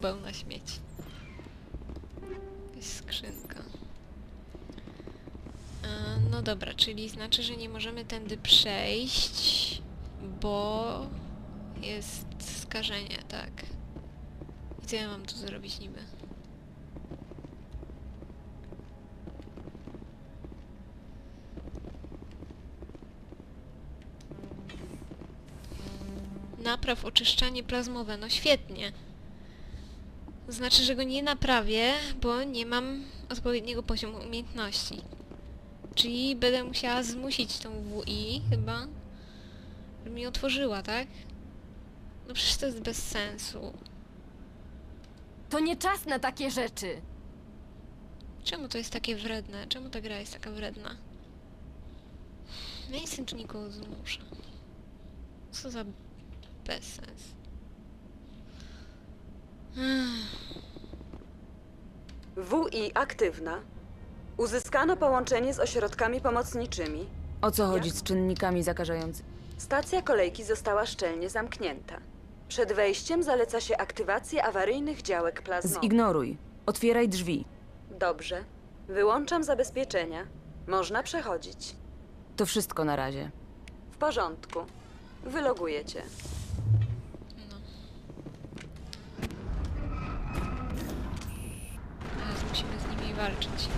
Pełna śmieci. Jest skrzynka. E, No dobra, czyli znaczy, że nie możemy tędy przejść, bo jest skażenie, tak. I co ja mam tu zrobić niby? Napraw oczyszczanie plazmowe. No świetnie. To znaczy, że go nie naprawię, bo nie mam odpowiedniego poziomu umiejętności. Czyli będę musiała zmusić tą WI chyba, żeby mi otworzyła, tak? No przecież to jest bez sensu. To nie czas na takie rzeczy. Czemu to jest takie wredne? Czemu ta gra jest taka wredna? Ja tu nikogo zmuszę. Co za bezsens. WI aktywna. Uzyskano połączenie z ośrodkami pomocniczymi. O co chodzi z czynnikami zakażającymi? Stacja kolejki została szczelnie zamknięta. Przed wejściem zaleca się aktywację awaryjnych działek plazmowych. Zignoruj. Otwieraj drzwi. Dobrze. Wyłączam zabezpieczenia. Można przechodzić. To wszystko na razie. W porządku. Wyloguję cię. Walczyć.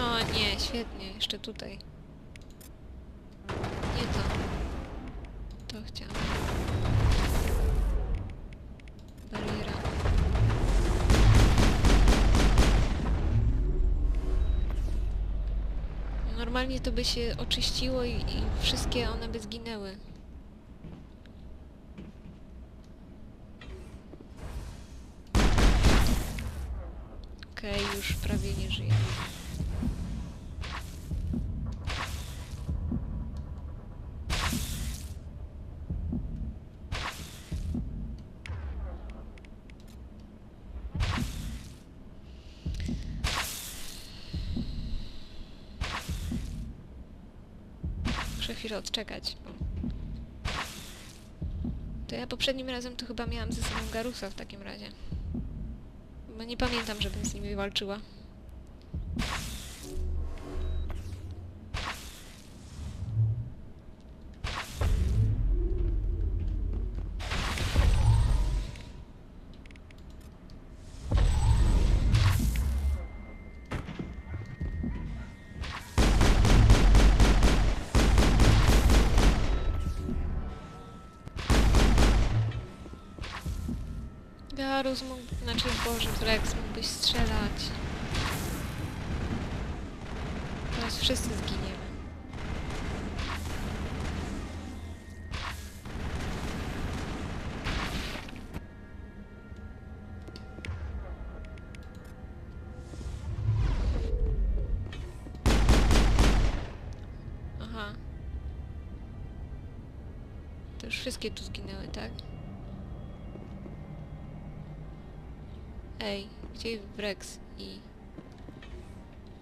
O nie, świetnie, jeszcze tutaj. Normalnie to by się oczyściło i, i wszystkie one by zginęły. Okej, już prawie nie żyje. Muszę chwilę odczekać. To ja poprzednim razem to chyba miałam ze sobą Garusa w takim razie. Bo nie pamiętam, żebym z nimi walczyła. Garus mógł, znaczy Boże, Rex mógłbyś strzelać. Teraz wszyscy zginiemy. Aha. To już wszystkie tu zginęły, tak? Ej, gdzie Rex i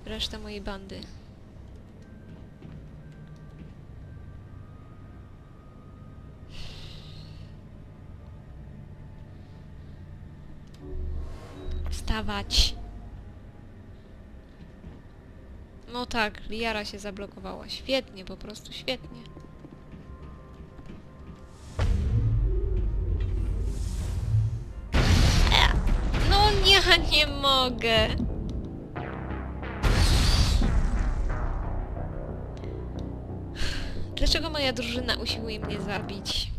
reszta mojej bandy? Wstawać! No tak, Liara się zablokowała. Świetnie, po prostu świetnie. Ja nie mogę. Dlaczego moja drużyna usiłuje mnie zabić?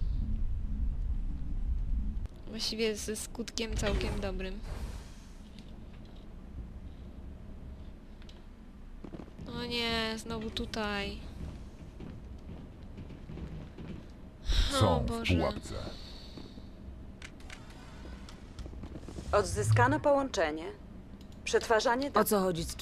Właściwie ze skutkiem całkiem dobrym. O nie, znowu tutaj. O Są w Boże. pułapce. Odzyskano połączenie. Przetwarzanie... O co chodzi z.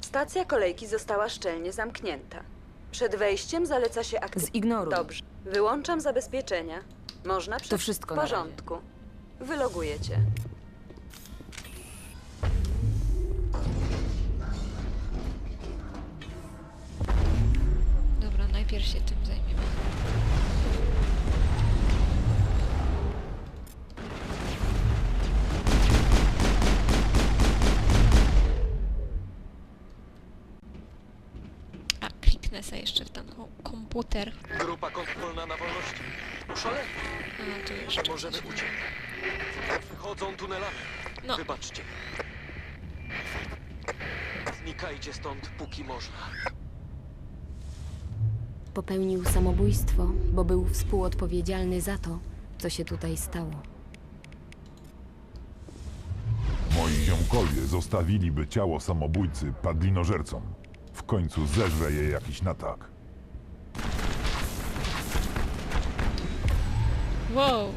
Stacja kolejki została szczelnie zamknięta. Przed wejściem zaleca się akty... Zignoruj. Dobrze. Wyłączam zabezpieczenia. Można przed... To wszystko W porządku. Wylogujecie. Dobra, najpierw się tym zajmiemy. Grupa kontrolna na wolności. Oszaleli. A, tu jeszcze Możemy coś. uciec. Chodzą tunelami. No. Wybaczcie. Znikajcie stąd, póki można. Popełnił samobójstwo, bo był współodpowiedzialny za to, co się tutaj stało. Moi ziomkowie zostawiliby ciało samobójcy padlinożercom. W końcu zeżre je jakiś natak. Wow.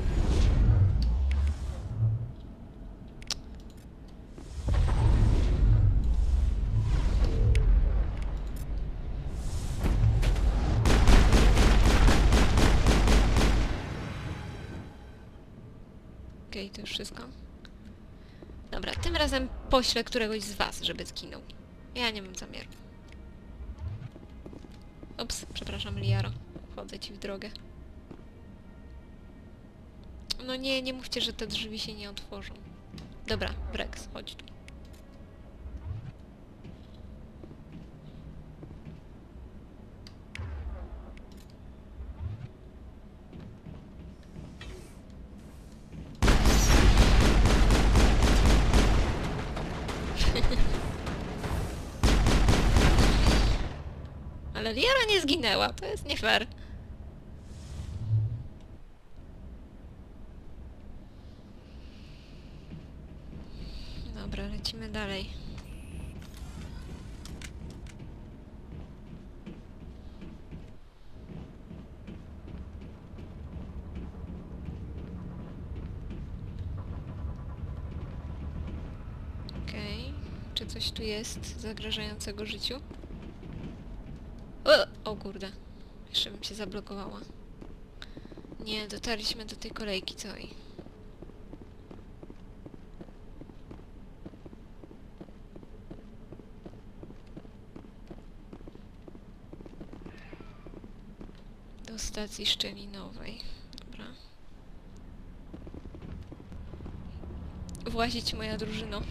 Okej, to już wszystko. Dobra, tym razem poślę któregoś z was, żeby zginął. Ja nie mam zamiaru. Ups, przepraszam, Liaro. Wchodzę ci w drogę. No nie, nie mówcie, że te drzwi się nie otworzą. Dobra, Brex, chodź tu. Ale Liara nie zginęła, to jest nie fair. Dobra, lecimy dalej. Okej. Czy coś tu jest zagrażającego życiu? O, o kurde. Jeszcze bym się zablokowała. Nie, dotarliśmy do tej kolejki całej. Do stacji szczelinowej. Dobra. Włazić moja drużyno.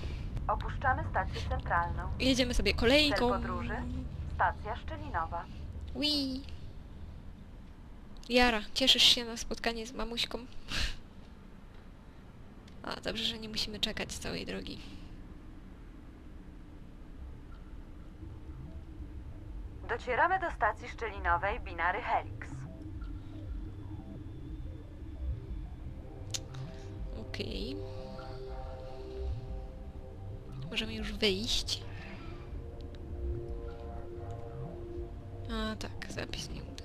Opuszczamy stację centralną. Jedziemy sobie kolejką. Cel podróży? Stacja Szczelinowa. Wii. Jara, cieszysz się na spotkanie z mamuśką? A, dobrze, że nie musimy czekać całej drogi. Docieramy do stacji szczelinowej Binary Helix. Okej. Możemy już wyjść. A tak, zapis nie uda.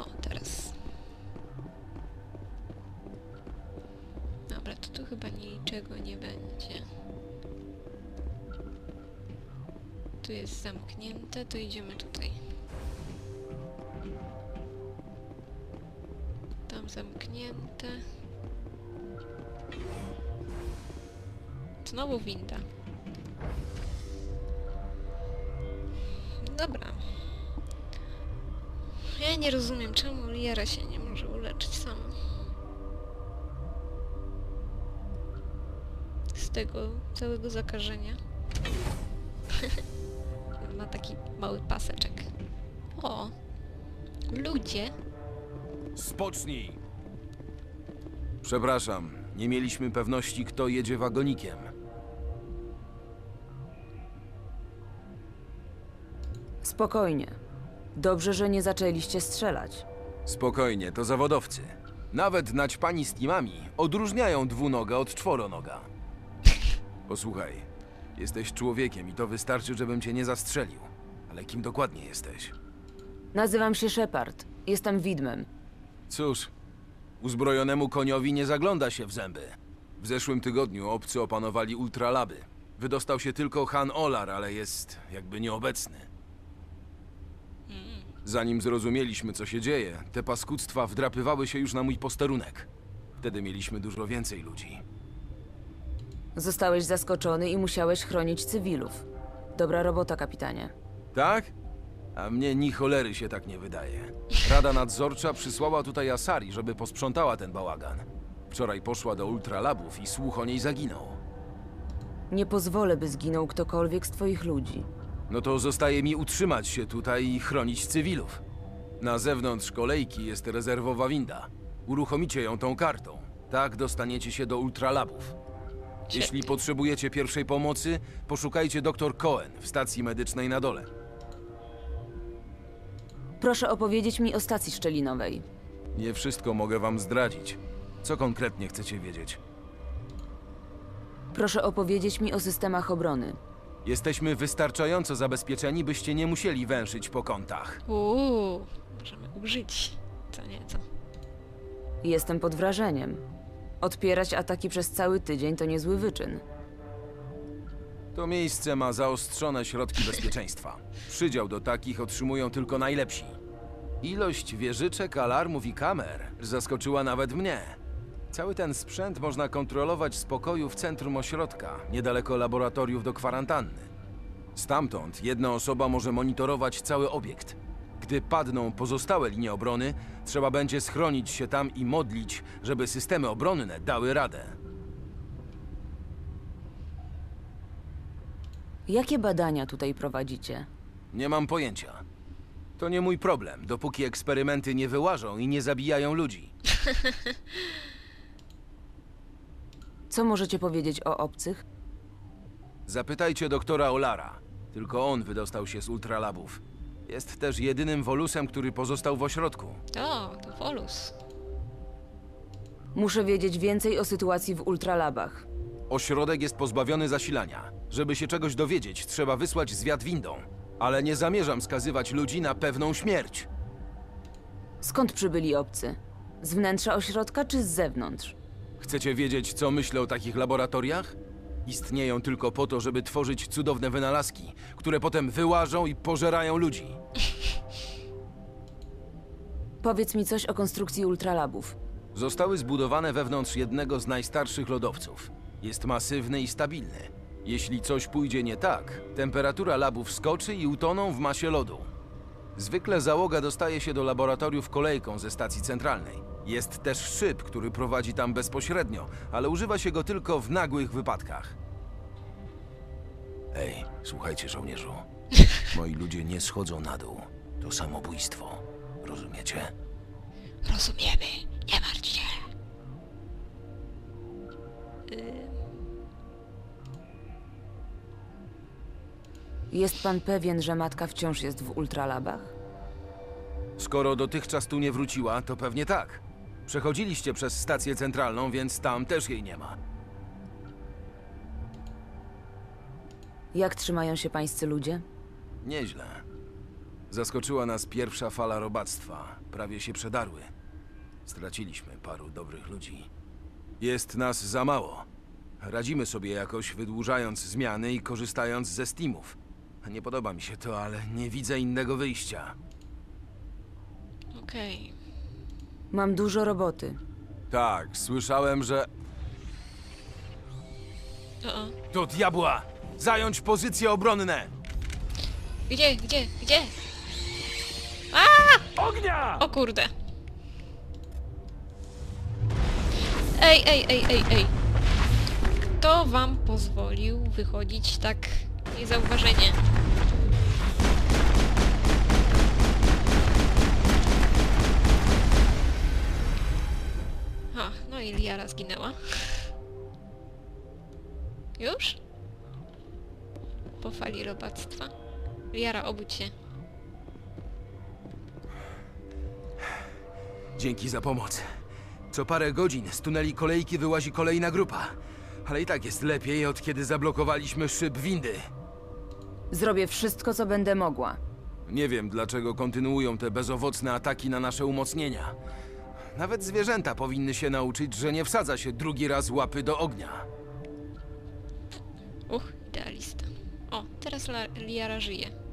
O, teraz. Dobra, to tu chyba niczego nie będzie. Tu jest zamknięte, to idziemy tutaj. Znowu winda. Dobra. Ja nie rozumiem, czemu Liera się nie może uleczyć sama. Z tego całego zakażenia. Ma taki mały paseczek. O! Ludzie! Spocznij! Przepraszam, nie mieliśmy pewności, kto jedzie wagonikiem. Spokojnie. Dobrze, że nie zaczęliście strzelać. Spokojnie, to zawodowcy. Nawet naćpani z teamami odróżniają dwunoga od czworonoga. Posłuchaj, jesteś człowiekiem i to wystarczy, żebym cię nie zastrzelił. Ale kim dokładnie jesteś? Nazywam się Shepard. Jestem widmem. Cóż, uzbrojonemu koniowi nie zagląda się w zęby. W zeszłym tygodniu obcy opanowali ultralaby. Wydostał się tylko Han Olar, ale jest jakby nieobecny. Zanim zrozumieliśmy, co się dzieje, te paskudztwa wdrapywały się już na mój posterunek. Wtedy mieliśmy dużo więcej ludzi. Zostałeś zaskoczony i musiałeś chronić cywilów. Dobra robota, kapitanie. Tak? A mnie ni cholery się tak nie wydaje. Rada nadzorcza przysłała tutaj Asari, żeby posprzątała ten bałagan. Wczoraj poszła do ultralabów i słuch o niej zaginął. Nie pozwolę, by zginął ktokolwiek z twoich ludzi. No to zostaje mi utrzymać się tutaj i chronić cywilów. Na zewnątrz kolejki jest rezerwowa winda. Uruchomicie ją tą kartą. Tak dostaniecie się do ultralabów. Jeśli potrzebujecie pierwszej pomocy, poszukajcie dr Cohen w stacji medycznej na dole. Proszę opowiedzieć mi o stacji szczelinowej. Nie wszystko mogę wam zdradzić. Co konkretnie chcecie wiedzieć? Proszę opowiedzieć mi o systemach obrony. Jesteśmy wystarczająco zabezpieczeni, byście nie musieli węszyć po kątach. Uuu, możemy użyć co nieco. Jestem pod wrażeniem. Odpierać ataki przez cały tydzień to niezły wyczyn. To miejsce ma zaostrzone środki bezpieczeństwa. Przydział do takich otrzymują tylko najlepsi. Ilość wieżyczek, alarmów i kamer zaskoczyła nawet mnie. Cały ten sprzęt można kontrolować z pokoju w centrum ośrodka, niedaleko laboratoriów do kwarantanny. Stamtąd jedna osoba może monitorować cały obiekt. Gdy padną pozostałe linie obrony, trzeba będzie schronić się tam i modlić, żeby systemy obronne dały radę. Jakie badania tutaj prowadzicie? Nie mam pojęcia. To nie mój problem, dopóki eksperymenty nie wyłażą i nie zabijają ludzi. Co możecie powiedzieć o obcych? Zapytajcie doktora Olara. Tylko on wydostał się z ultralabów. Jest też jedynym wolusem, który pozostał w ośrodku. O, to Volus. Muszę wiedzieć więcej o sytuacji w ultralabach. Ośrodek jest pozbawiony zasilania. Żeby się czegoś dowiedzieć, trzeba wysłać zwiat windą. Ale nie zamierzam skazywać ludzi na pewną śmierć. Skąd przybyli obcy? Z wnętrza ośrodka czy z zewnątrz? Chcecie wiedzieć, co myślę o takich laboratoriach? Istnieją tylko po to, żeby tworzyć cudowne wynalazki, które potem wyłażą i pożerają ludzi. Powiedz mi coś o konstrukcji ultralabów. Zostały zbudowane wewnątrz jednego z najstarszych lodowców. Jest masywny i stabilny. Jeśli coś pójdzie nie tak, temperatura labów skoczy i utoną w masie lodu. Zwykle załoga dostaje się do laboratoriów kolejką ze stacji centralnej. Jest też szyb, który prowadzi tam bezpośrednio, ale używa się go tylko w nagłych wypadkach. Ej, słuchajcie, żołnierzu. Moi ludzie nie schodzą na dół. To samobójstwo. Rozumiecie? Rozumiemy, nie martw się. Y, Jest pan pewien, że matka wciąż jest w ultralabach? Skoro dotychczas tu nie wróciła, to pewnie tak. Przechodziliście przez stację centralną, więc tam też jej nie ma. Jak trzymają się pańscy ludzie? Nieźle. Zaskoczyła nas pierwsza fala robactwa. Prawie się przedarły. Straciliśmy paru dobrych ludzi. Jest nas za mało. Radzimy sobie jakoś, wydłużając zmiany i korzystając ze Steamów. Nie podoba mi się to, ale nie widzę innego wyjścia. Okej. Mam dużo roboty. Tak, słyszałem, że... O, o. To diabła! Zająć pozycje obronne! Gdzie, gdzie, gdzie? Ognia! O kurde. Ej, ej, ej, ej, ej. Kto wam pozwolił wychodzić tak niezauważenie? Ha, no i Liara zginęła. Już? Po fali robactwa. Liara, obudź się. Dzięki za pomoc. Co parę godzin z tuneli kolejki wyłazi kolejna grupa. Ale i tak jest lepiej, od kiedy zablokowaliśmy szyb windy. Zrobię wszystko, co będę mogła. Nie wiem, dlaczego kontynuują te bezowocne ataki na nasze umocnienia. Nawet zwierzęta powinny się nauczyć, że nie wsadza się drugi raz łapy do ognia. Uch, idealista. O, teraz La Liara żyje.